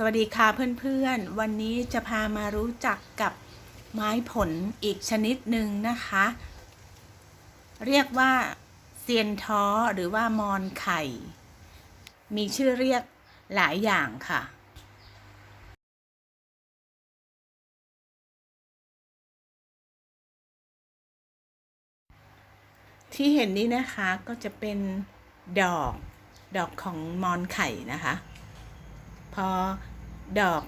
สวัสดีค่ะเพื่อนๆ วันนี้จะพามารู้จักกับไม้ผลอีกชนิดหนึ่งนะคะ เรียกว่าเซียนท้อหรือว่ามอนไข่ มีชื่อเรียกหลายอย่างค่ะ ที่เห็นนี้นะคะก็จะเป็นดอกดอกของมอนไข่นะคะ พอดอก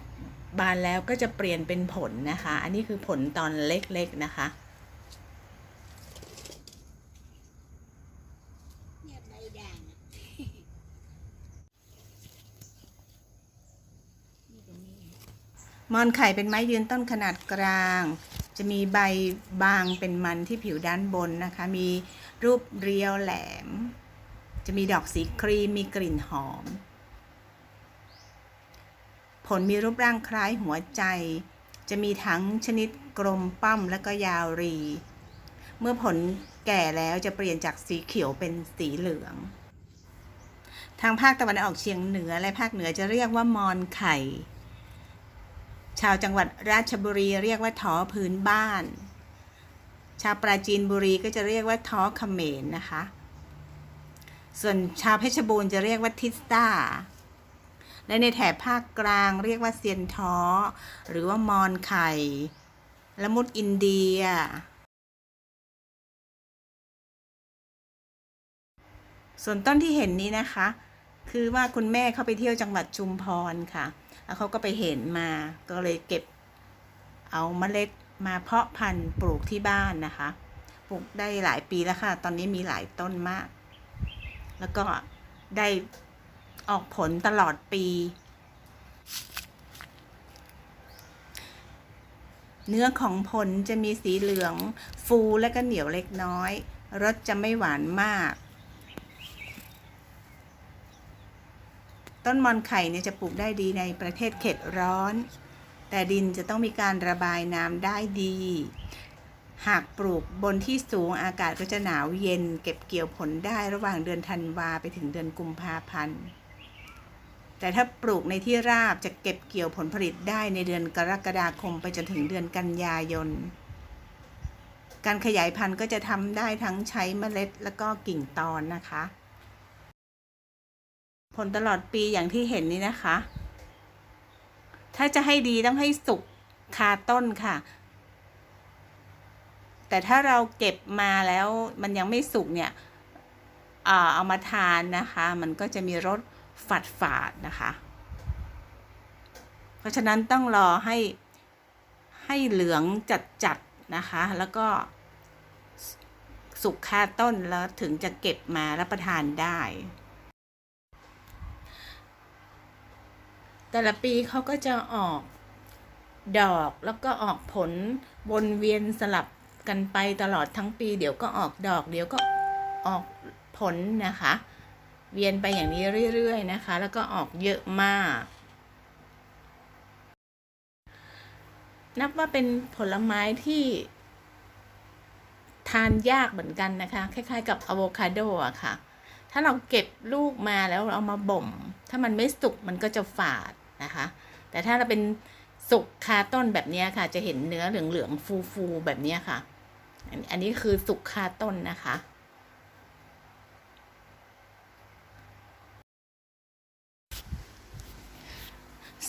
บานแล้วก็จะเปลี่ยนเป็นผลนะคะ อันนี้คือผลตอนเล็กๆนะคะเนี่ยใบด่างอะนี่ก็มีมอนไข่เป็นไม้ยืนต้นขนาดกลาง จะมีใบบางเป็นมันที่ผิวด้านบนนะคะ มีรูปเรียวแหลม จะมีดอกสีครีม มีกลิ่นหอม ผลมีรูปร่างคล้ายหัวใจ จะมีทั้งชนิดกลมป้อมและก็ยาวรี เมื่อผลแก่แล้วจะเปลี่ยนจากสีเขียวเป็นสีเหลือง ทางภาคตะวันออกเฉียงเหนือและภาคเหนือจะเรียกว่ามอนไข่ ชาวจังหวัดราชบุรีเรียกว่าท้อพื้นบ้าน ชาวปราจีนบุรีก็จะเรียกว่าท้อเขมรนะคะ ส่วนชาวเพชรบูรณ์จะเรียกว่าทิสตา และในแถบภาคกลางเรียกว่าเซียนท้อ หรือว่ามอนไข่ละมุดอินเดีย ส่วนต้นที่เห็นนี้นะคะ คือว่าคุณแม่เขาไปเที่ยวจังหวัดชุมพรค่ะ แล้วเขาก็ไปเห็นมา ก็เลยเก็บเอาเมล็ดมาเพาะพันธุ์ปลูกที่บ้านนะคะ ปลูกได้หลายปีแล้วค่ะ ตอนนี้มีหลายต้นมาก แล้วก็ได้ ออกผลตลอดปี เนื้อของผลจะมีสีเหลือง ฟูและก็เหนียวเล็กน้อย รสจะไม่หวานมาก ต้นมอนไข่เนี่ยจะปลูกได้ดีในประเทศเขตร้อน แต่ดินจะต้องมีการระบายน้ำได้ดี หากปลูกบนที่สูงอากาศก็จะหนาวเย็น เก็บเกี่ยวผลได้ระหว่างเดือนธันวาไปถึงเดือนกุมภาพันธ์ แต่ถ้าปลูกในที่ราบจะเก็บเกี่ยวผลผลิตได้ในเดือนกรกฎาคมไปจนถึงเดือนกันยายน การขยายพันธุ์ก็จะทำได้ทั้งใช้เมล็ดแล้วก็กิ่งตอนนะคะ ผลตลอดปีอย่างที่เห็นนี้นะคะ ถ้าจะให้ดีต้องให้สุกคาต้นค่ะ แต่ถ้าเราเก็บมาแล้วมันยังไม่สุกเนี่ยอ่าเอามาทานนะคะ มันก็จะมีรส ฝาดฝาดนะคะ เพราะฉะนั้นต้องรอให้ให้เหลืองจัดๆนะคะ แล้วก็สุกคาต้นแล้วถึงจะเก็บมารับประทานได้ แต่ละปีเขาก็จะออกดอกแล้วก็ออกผลวนเวียนสลับกันไปตลอดทั้งปี เดี๋ยวก็ออกดอก เดี๋ยวก็ออกผลนะคะ เวียนไปอย่างนี้เรื่อยๆนะคะ แล้วก็ออกเยอะมาก นับว่าเป็นผลไม้ที่ทานยากเหมือนกันนะคะ คล้าย ๆ กับอะโวคาโดอะค่ะ ถ้าเราเก็บลูกมาแล้วเอามาบ่ม ถ้ามันไม่สุกมันก็จะฝาดนะคะ แต่ถ้าเราเป็นสุกคาต้นแบบนี้ค่ะ จะเห็นเนื้อเหลืองๆฟูๆแบบนี้ค่ะ อันอันนี้คือสุกคาต้นนะคะ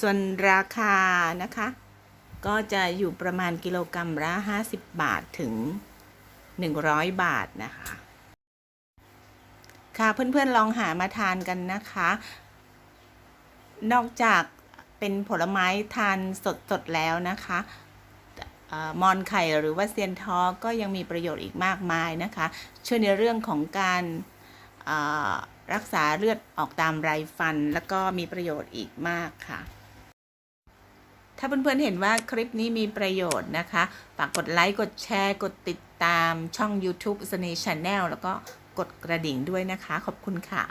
ส่วนราคานะคะ ก็จะอยู่ประมาณกิโลกรรัมละ 50 บาทถึง 100 บาทนะคะ ค่ะเพื่อนๆลองหามาทานกันนะคะ นอกจากเป็นผลไม้ทานสดๆแล้วนะคะออมอนไข่หรือว่าเซียนทอก็ยังมีประโยชน์อีกมากมายนะคะ ช่วยในเรื่องของการรักษาเลือดออกตามไรฟัน แล้วก็มีประโยชน์อีกมากค่ะ ถ้าเพื่อนๆเห็นว่าคลิปนี้มีประโยชน์นะคะ ฝากกดไลค์ กดแชร์ กดติดตามช่อง YouTube สเน Channel แล้วก็กดกระดิ่งด้วยนะคะ ขอบคุณค่ะ